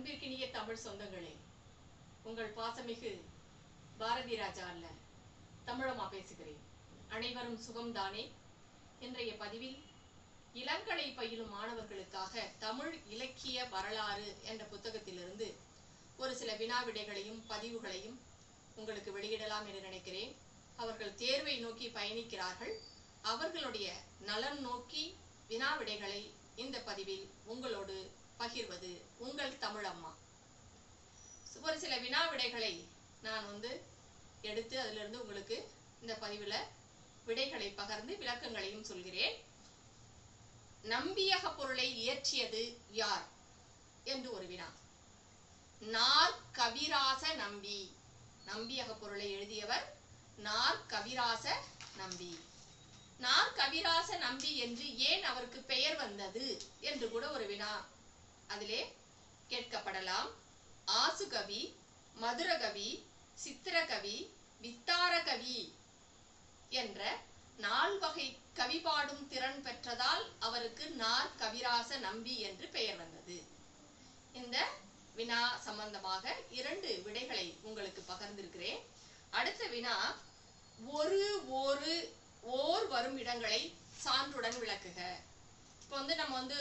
அன்பிற்கினிய தமிழ் சொந்தங்களே உங்கள் பாசமிகு பாரதி ராஜா அல்ல தமிழம்மா பேசுகிறேன். அனைவரும் சுகம்தானே? இன்றைய பதிவில் இளங்கலை பயிலும் மாணவர்களுக்காக தமிழ் இலக்கிய வரலாறு என்ற புத்தகத்திலிருந்து ஒரு சில வினா விடைகளையும் பதிவுகளையும் உங்களுக்கு வெளியிடலாம் என்று நினைக்கிறேன். அவர்கள் தேர்வை நோக்கி பயணிக்கிறார்கள். அவர்களுடைய நலன் நோக்கி வினா விடைகளை இந்த பதிவில் உங்களோடு பகிர்வது உங்கள் தமிழம்மா. ஒரு சில வினா விடைகளை நான் வந்து எடுத்து அதிலிருந்து உங்களுக்கு இந்த பதிவில் விடைகளை பகிர்ந்து விளக்கங்களையும் சொல்கிறேன். நம்பியக பொருளை இயற்றியது யார்? என்று ஒரு வினா. நார் கவிராச நம்பி. நம்பியக பொருளை எழுதியவர் நார் கவிராச நம்பி. நார் கவிராச நம்பி என்று ஏன் அவருக்கு பெயர் வந்தது? என்று கூட ஒரு வினா அதிலே கேட்கப்படலாம். ஆசுகவி மதுரகவி சித்திரகவி வித்தாரகவி என்ற நால்வகை கவி பாடும் திறன் பெற்றதால் அவருக்கு நார் கவிராச நம்பி என்று பெயர் வந்தது. இந்த வினா சம்பந்தமாக இரண்டு விடைகளை உங்களுக்கு பகிர்ந்திருக்கிறேன். அடுத்த வினா ஒரு ஒரு ஓர் வரும் இடங்களை சான்றுடன் விளக்குக. இப்போ வந்து நம்ம வந்து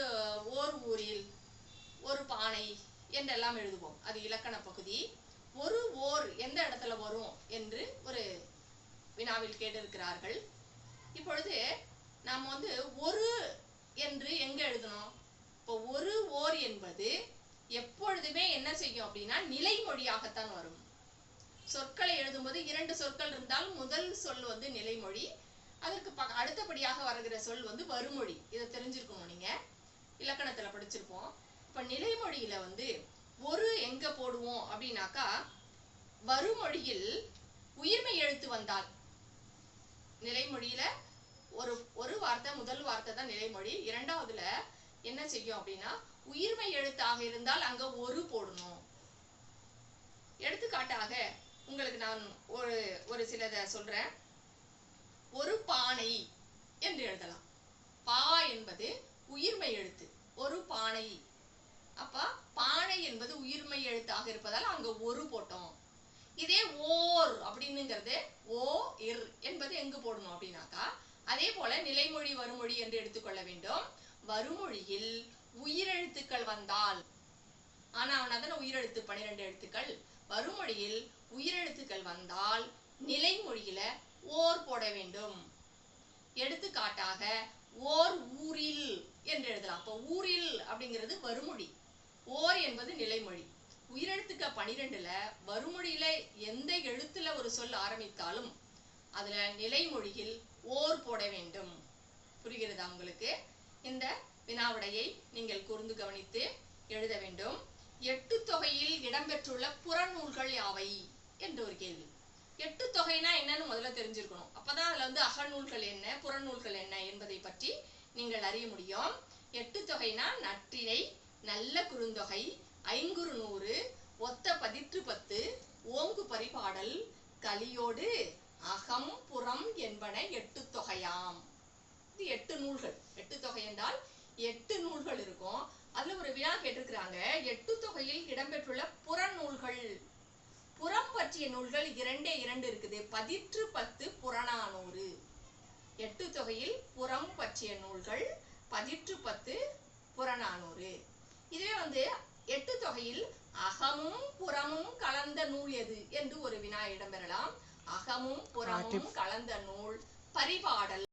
ஓர் ஊரில் ஒரு பானை என்றெல்லாம் எழுதுவோம். அது இலக்கண பகுதி. ஒரு ஓர் எந்த இடத்துல வரும் என்று ஒரு வினாவில் கேட்டிருக்கிறார்கள். இப்பொழுது நாம் வந்து ஒரு என்று எங்க எழுதணும்? இப்போ ஒரு ஓர் என்பது எப்பொழுதுமே என்ன செய்யும் அப்படின்னா நிலைமொழியாகத்தான் வரும். சொற்களை எழுதும்போது இரண்டு சொற்கள் இருந்தால் முதல் சொல் வந்து நிலைமொழி அதற்கு ப அடுத்தபடியாக வருகிற சொல் வந்து வருமொழி இதை தெரிஞ்சிருக்கணும் நீங்க? இலக்கணத்துல படிச்சிருப்போம். இப்போ நிலைமொழியில வந்து ஒரு எங்க போடுவோம் அப்படின்னாக்கா வருமொழியில் உயிர்மை எழுத்து வந்தால். நிலைமொழியில ஒரு ஒரு வார்த்தை முதல் வார்த்தை தான் நிலைமொழி. இரண்டாவதுல என்ன செய்யும் அப்படின்னா உயிர்மை எழுத்தாக இருந்தால் அங்க ஒரு போடணும். எடுத்துக்காட்டாக உங்களுக்கு நான் ஒரு ஒரு சிலதை சொல்றேன். ஒரு பானை என்று எழுதலாம். பா என்பது உயிர்மை எழுத்து. ஒரு பானை அப்ப பானை என்பது உயிர்மை எழுத்தாக இருப்பதால் அங்க ஒரு போட்டோம். இதே ஓர் அப்படின்னுங்கிறது ஓ இர் என்பது எங்கு போடணும் அப்படின்னாக்கா அதே போல நிலைமொழி வருமொழி என்று எடுத்துக்கொள்ள வேண்டும். வருமொழியில் உயிரெழுத்துக்கள் வந்தால் ஆனா அவனதான உயிரெழுத்து பன்னிரெண்டு எழுத்துக்கள். வருமொழியில் உயிரெழுத்துக்கள் வந்தால் நிலைமொழியில ஓர் போட வேண்டும். எடுத்துக்காட்டாக ஓர் ஊரில் என்று எழுதலாம். அப்போ ஊரில் அப்படிங்கிறது வருமொழி ஓர் என்பது நிலைமொழி. உயிரெழுத்துக்க பனிரெண்டுல வருமொழியில எந்த எழுத்துல ஒரு சொல் ஆரம்பித்தாலும் அதுல நிலைமொழியில் ஓர் போட வேண்டும். புரிகிறதா உங்களுக்கு? இந்த வினாவிடையை நீங்கள் கூர்ந்து கவனித்து எழுத வேண்டும். எட்டு தொகையில் இடம்பெற்றுள்ள புறநூல்கள் யாவை? என்ற ஒரு கேள்வி. எட்டு தொகைனா என்னன்னு முதல்ல தெரிஞ்சிருக்கணும். அப்பதான் அதுல வந்து அகநூல்கள் என்ன புறநூல்கள் என்ன என்பதை பற்றி நீங்கள் அறிய முடியும். எட்டு தொகைனா நற்றினை நல்ல குறுந்தொகை ஐங்குறு நூறு ஒத்த பதிற்று பத்து ஓங்கு பரிபாடல் கலியோடு அகம் புறம் என்பன எட்டு தொகையாம். இது எட்டு நூல்கள். எட்டு தொகை என்றால் எட்டு நூல்கள் இருக்கும். அதுல ஒரு வினா கேட்டிருக்கிறாங்க. எட்டு தொகையில் இடம்பெற்றுள்ள புறநூல்கள். புறம் பற்றிய நூல்கள் இரண்டே இரண்டு இருக்குது. பதிற்று பத்து புறநானூறு. எட்டு தொகையில் புறம் பற்றிய நூல்கள் பதிற்று பத்து புறநானூறு. இதுவே வந்து எட்டு தொகையில் அகமும் புறமும் கலந்த நூல் எது என்று ஒரு வினா இடம்பெறலாம். அகமும் புறமும் கலந்த நூல் பரிபாடல்